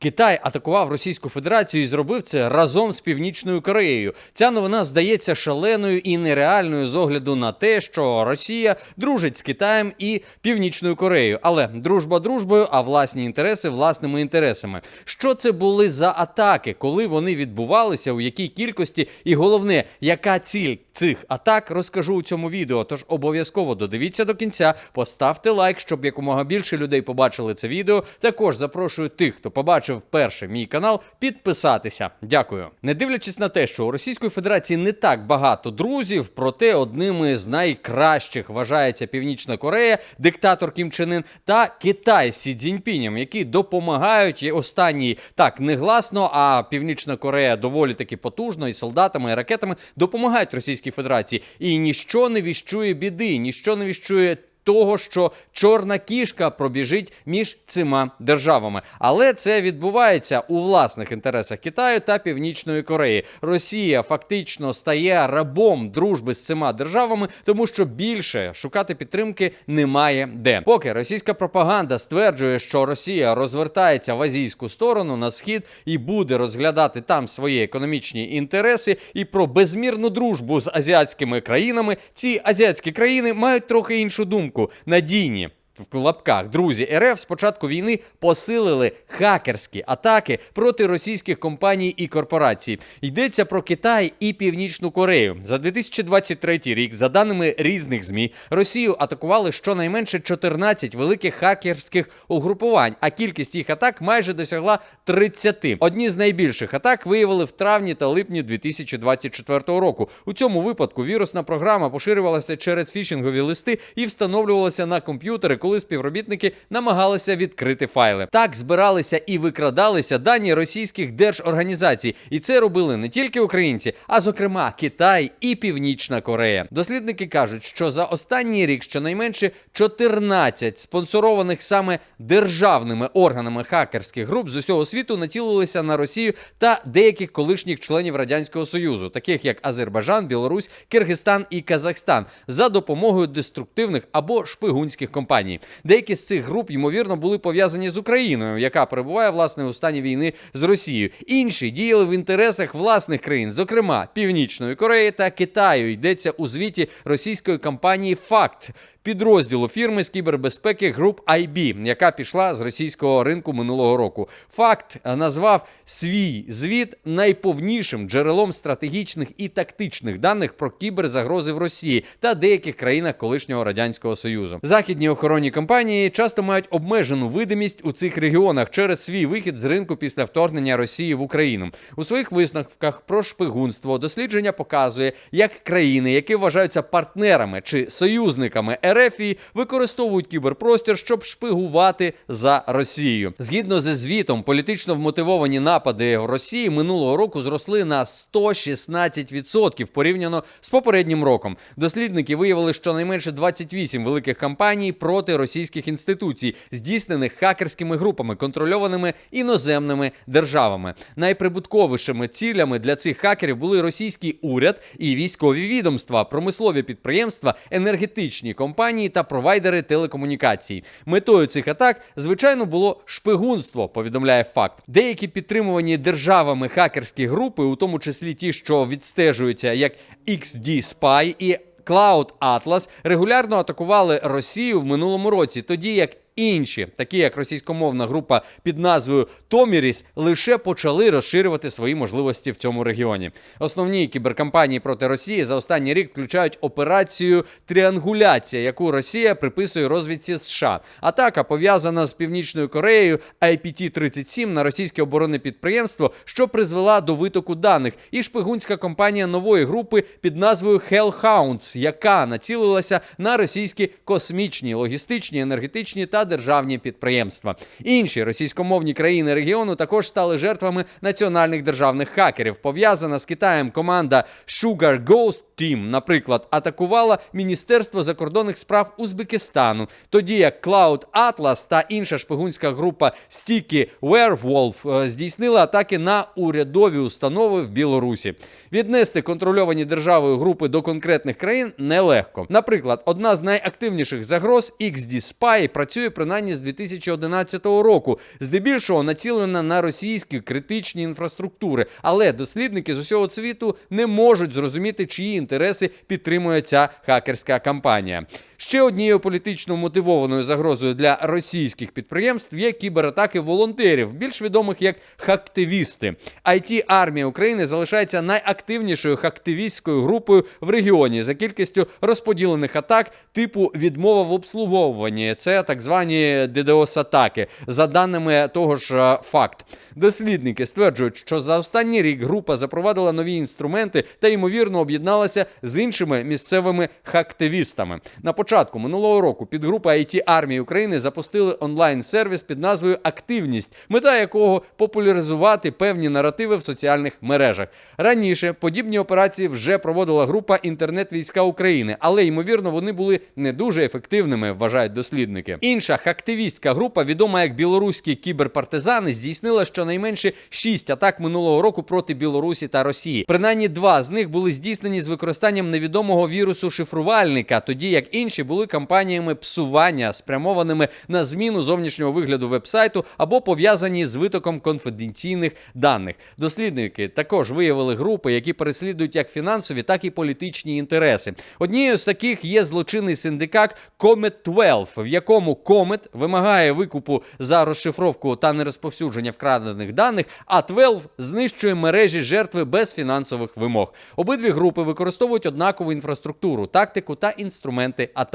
Китай атакував Російську Федерацію і зробив це разом з Північною Кореєю. Ця новина здається шаленою і нереальною з огляду на те, що Росія дружить з Китаєм і Північною Кореєю. Але дружба дружбою, а власні інтереси власними інтересами. Що це були за атаки, коли вони відбувалися, у якій кількості, і головне, яка ціль цих атак, розкажу у цьому відео. Тож обов'язково додивіться до кінця, поставте лайк, щоб якомога більше людей побачили це відео. Також запрошую тих, хто побачив вперше мій канал, підписатися. Дякую. Не дивлячись на те, що у Російської Федерації не так багато друзів, проте одними з найкращих вважається Північна Корея, диктатор Кім Чен Ын та Китай Сі Цзіньпінем, які допомагають і останній так негласно, а Північна Корея доволі таки потужно і солдатами, і ракетами допомагають Російській Федерації. І ніщо не віщує біди, ніщо не віщує. Того, що чорна кішка пробіжить між цими державами, але це відбувається у власних інтересах Китаю та Північної Кореї. Росія фактично стає рабом дружби з цими державами, тому що більше шукати підтримки немає де. Поки російська пропаганда стверджує, що Росія розвертається в азійську сторону на схід і буде розглядати там свої економічні інтереси, і про безмірну дружбу з азіатськими країнами, ці азіатські країни мають трохи іншу думку надійні. В лапках друзі РФ з початку війни посилили хакерські атаки проти російських компаній і корпорацій. Йдеться про Китай і Північну Корею. За 2023 рік, за даними різних змі, Росію атакували щонайменше 14 великих хакерських угрупувань, а кількість їх атак майже досягла 30. Одні з найбільших атак виявили в травні та липні 2024 року. У цьому випадку вірусна програма поширювалася через фішингові листи і встановлювалася на комп'ютери, коли співробітники намагалися відкрити файли. Так збиралися і викрадалися дані російських держорганізацій, і це робили не тільки українці, а зокрема Китай і Північна Корея. Дослідники кажуть, що за останній рік щонайменше 14 спонсорованих саме державними органами хакерських груп з усього світу націлилися на Росію та деяких колишніх членів радянського союзу, таких як Азербайджан, Білорусь, Киргизстан і Казахстан, за допомогою деструктивних або шпигунських компаній. Деякі з цих груп ймовірно були пов'язані з Україною, яка перебуває власне у стані війни з Росією. Інші діяли в інтересах власних країн, зокрема Північної Кореї та Китаю. Йдеться у звіті російської компанії Факт. Підрозділу фірми з кібербезпеки груп IB, яка пішла з російського ринку минулого року. Факт назвав свій звіт найповнішим джерелом стратегічних і тактичних даних про кіберзагрози в Росії та деяких країнах колишнього радянського союзу. Західні охоронні компанії часто мають обмежену видимість у цих регіонах через свій вихід з ринку після вторгнення Росії в Україну. У своїх висновках про шпигунство дослідження показує, як країни, які вважаються партнерами чи союзниками РФ, використовують кіберпростір, щоб шпигувати за Росією. Згідно зі звітом, політично вмотивовані напади в Росії минулого року зросли на 116% порівняно з попереднім роком. Дослідники виявили, що найменше 28 великих кампаній проти російських інституцій, здійснених хакерськими групами, контрольованими іноземними державами. Найприбутковішими цілями для цих хакерів були російський уряд і військові відомства, промислові підприємства, енергетичні компанії та провайдери телекомунікацій. Метою цих атак, звичайно, було шпигунство. Повідомляє факт. Деякі підтримувані державами хакерські групи, у тому числі ті, що відстежуються як XD Spy і Cloud Atlas, регулярно атакували Росію в минулому році, тоді як інші, такі як російськомовна група під назвою Томіріс, лише почали розширювати свої можливості в цьому регіоні. Основні кіберкампанії проти Росії за останній рік включають операцію Тріангуляція, яку Росія приписує розвідці США. Атака пов'язана з Північною Кореєю IPT-37 на російське оборонне підприємство, що призвела до витоку даних, і шпигунська компанія нової групи під назвою Hellhounds, яка націлилася на російські космічні, логістичні, енергетичні та державні підприємства. Інші російськомовні країни регіону також стали жертвами національних державних хакерів. Пов'язана з Китаєм команда Sugar Ghost Team, наприклад, атакувала Міністерство закордонних справ Узбекистану, тоді як Cloud Atlas та інша шпигунська група Sticky Werewolf е, здійснили атаки на урядові установи в Білорусі. Віднести контрольовані державою групи до конкретних країн нелегко. Наприклад, одна з найактивніших загроз XD Spy працює принаймні з 2011 року, здебільшого націлена на російські критичні інфраструктури. Але дослідники з усього світу не можуть зрозуміти, чиї інтереси підтримує ця хакерська кампанія. Ще однією політично мотивованою загрозою для російських підприємств є кібератаки волонтерів, більш відомих як хактивісти. it армія України залишається найактивнішою хактивістською групою в регіоні за кількістю розподілених атак типу відмова в обслуговуванні. Це так звані DDoS-атаки. За даними того ж е, факт, дослідники стверджують, що за останній рік група запровадила нові інструменти та ймовірно об'єдналася з іншими місцевими хактивістами. На початку минулого року підгрупа IT армії України запустили онлайн-сервіс під назвою Активність, мета якого популяризувати певні наративи в соціальних мережах. Раніше подібні операції вже проводила група інтернет-війська України, але ймовірно вони були не дуже ефективними, вважають дослідники. Інша хактивістська група, відома як білоруські кіберпартизани, здійснила щонайменше шість атак минулого року проти Білорусі та Росії. Принаймні два з них були здійснені з використанням невідомого вірусу шифрувальника, тоді як інші були кампаніями псування, спрямованими на зміну зовнішнього вигляду вебсайту або пов'язані з витоком конфіденційних даних. Дослідники також виявили групи, які переслідують як фінансові, так і політичні інтереси. Однією з таких є злочинний синдикат Comet 12, в якому Comet вимагає викупу за розшифровку та нерозповсюдження вкрадених даних, а 12 знищує мережі жертви без фінансових вимог. Обидві групи використовують однакову інфраструктуру, тактику та інструменти атаки.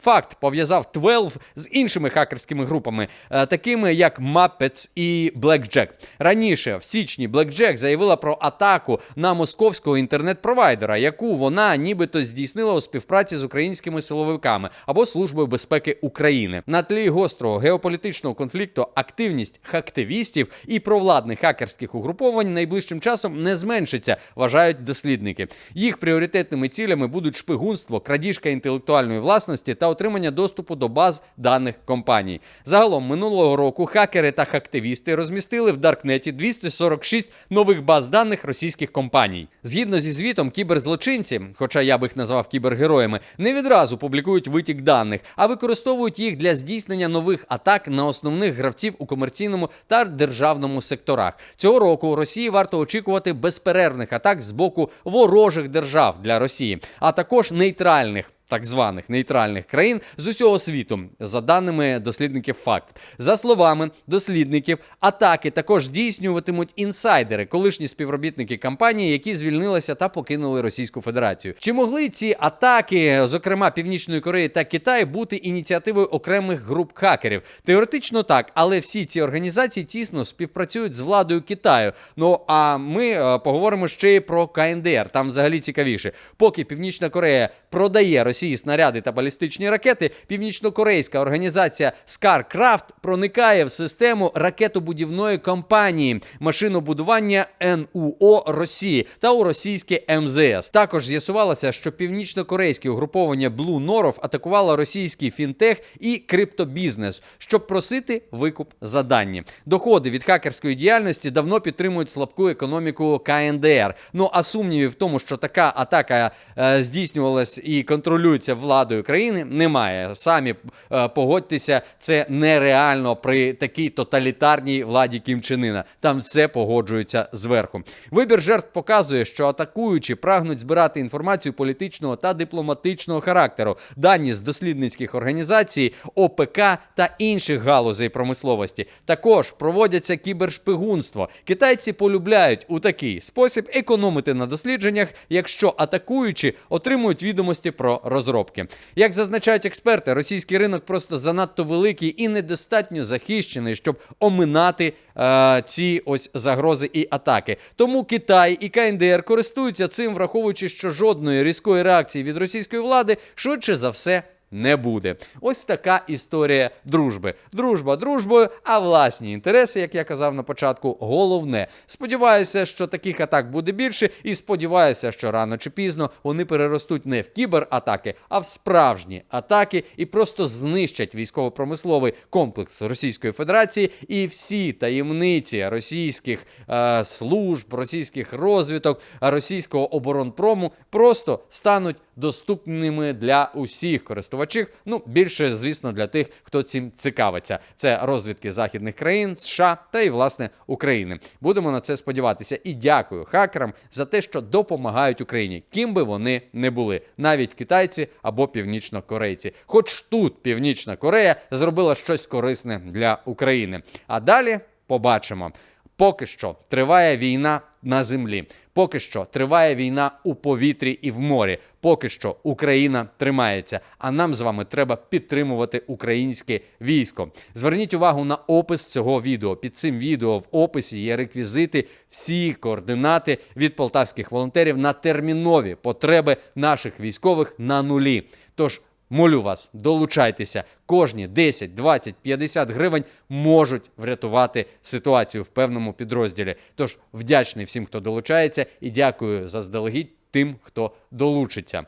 Факт пов'язав 12 з іншими хакерськими групами, е, такими як Muppets і Blackjack. Раніше, в січні, Blackjack заявила про атаку на московського інтернет-провайдера, яку вона нібито здійснила у співпраці з українськими силовиками або Службою безпеки України. На тлі гострого геополітичного конфлікту активність хактивістів і провладних хакерських угруповань найближчим часом не зменшиться, вважають дослідники. Їх пріоритетними цілями будуть шпигунство, крадіжка інтелектуальної власності та отримання доступу до баз даних компаній. Загалом минулого року хакери та хактивісти розмістили в Даркнеті 246 нових баз даних російських компаній. Згідно зі звітом, кіберзлочинці, хоча я б їх назвав кібергероями, не відразу публікують витік даних, а використовують їх для здійснення нових атак на основних гравців у комерційному та державному секторах. Цього року Росії варто очікувати безперервних атак з боку ворожих держав для Росії, а також нейтральних. Так званих нейтральних країн з усього світу, за даними дослідників факт. За словами дослідників, атаки також здійснюватимуть інсайдери, колишні співробітники компанії, які звільнилися та покинули Російську Федерацію. Чи могли ці атаки, зокрема Північної Кореї та Китаю, бути ініціативою окремих груп хакерів? Теоретично так, але всі ці організації тісно співпрацюють з владою Китаю. Ну а ми е, поговоримо ще й про КНДР. Там взагалі цікавіше. Поки Північна Корея продає Росії снаряди та балістичні ракети, північно-корейська організація ScarCraft проникає в систему ракетобудівної компанії машинобудування НУО Росії та у російське МЗС. Також з'ясувалося, що північно-корейське угруповання Blue North атакувало російський фінтех і криптобізнес, щоб просити викуп за дані. Доходи від хакерської діяльності давно підтримують слабку економіку КНДР. Ну а сумнівів в тому, що така атака е, здійснювалась і контролюється владою країни, немає. Самі е, погодьтеся, це нереально при такій тоталітарній владі Кім Чен Ына. Там все погоджується зверху. Вибір жертв показує, що атакуючі прагнуть збирати інформацію політичного та дипломатичного характеру, дані з дослідницьких організацій, ОПК та інших галузей промисловості. Також проводяться кібершпигунство. Китайці полюбляють у такий спосіб економити на дослідженнях, якщо атакуючі отримують відомості про розробки. Як зазначають експерти, російський ринок просто занадто великий і недостатньо захищений, щоб оминати е, ці ось загрози і атаки. Тому Китай і КНДР користуються цим, враховуючи, що жодної різкої реакції від російської влади швидше за все. Не буде. Ось така історія дружби. Дружба дружбою, а власні інтереси, як я казав на початку, головне. Сподіваюся, що таких атак буде більше, і сподіваюся, що рано чи пізно вони переростуть не в кібератаки, а в справжні атаки і просто знищать військово-промисловий комплекс Російської Федерації і всі таємниці російських е, служб, російських розвиток, російського оборонпрому просто стануть доступними для усіх користувачів споживачів. Ну більше, звісно, для тих, хто цим цікавиться. Це розвідки західних країн, США та і власне України. Будемо на це сподіватися. І дякую хакерам за те, що допомагають Україні, ким би вони не були, навіть китайці або північнокорейці. Хоч тут Північна Корея зробила щось корисне для України. А далі побачимо. Поки що триває війна на землі. Поки що триває війна у повітрі і в морі. Поки що Україна тримається. А нам з вами треба підтримувати українське військо. Зверніть увагу на опис цього відео. Під цим відео в описі є реквізити, всі координати від полтавських волонтерів на термінові потреби наших військових на нулі. Тож Молю вас, долучайтеся. Кожні 10, 20, 50 гривень можуть врятувати ситуацію в певному підрозділі. Тож вдячний всім, хто долучається, і дякую заздалегідь тим, хто долучиться.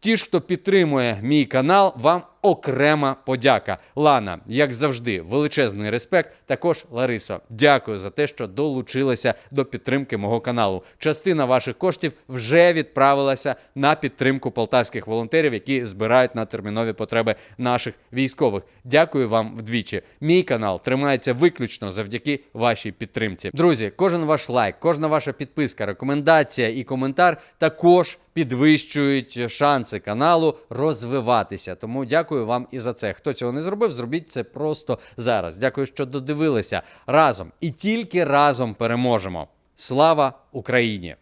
Ті хто підтримує мій канал, вам окрема подяка. Лана, як завжди, величезний респект. Також Лариса, дякую за те, що долучилися до підтримки мого каналу. Частина ваших коштів вже відправилася на підтримку полтавських волонтерів, які збирають на термінові потреби наших військових. Дякую вам вдвічі. Мій канал тримається виключно завдяки вашій підтримці. Друзі, кожен ваш лайк, кожна ваша підписка, рекомендація і коментар також підвищують шанси каналу розвиватися. Тому дякую вам і за це. Хто цього не зробив, зробіть це просто зараз. Дякую, що додивилися разом і тільки разом переможемо. Слава Україні!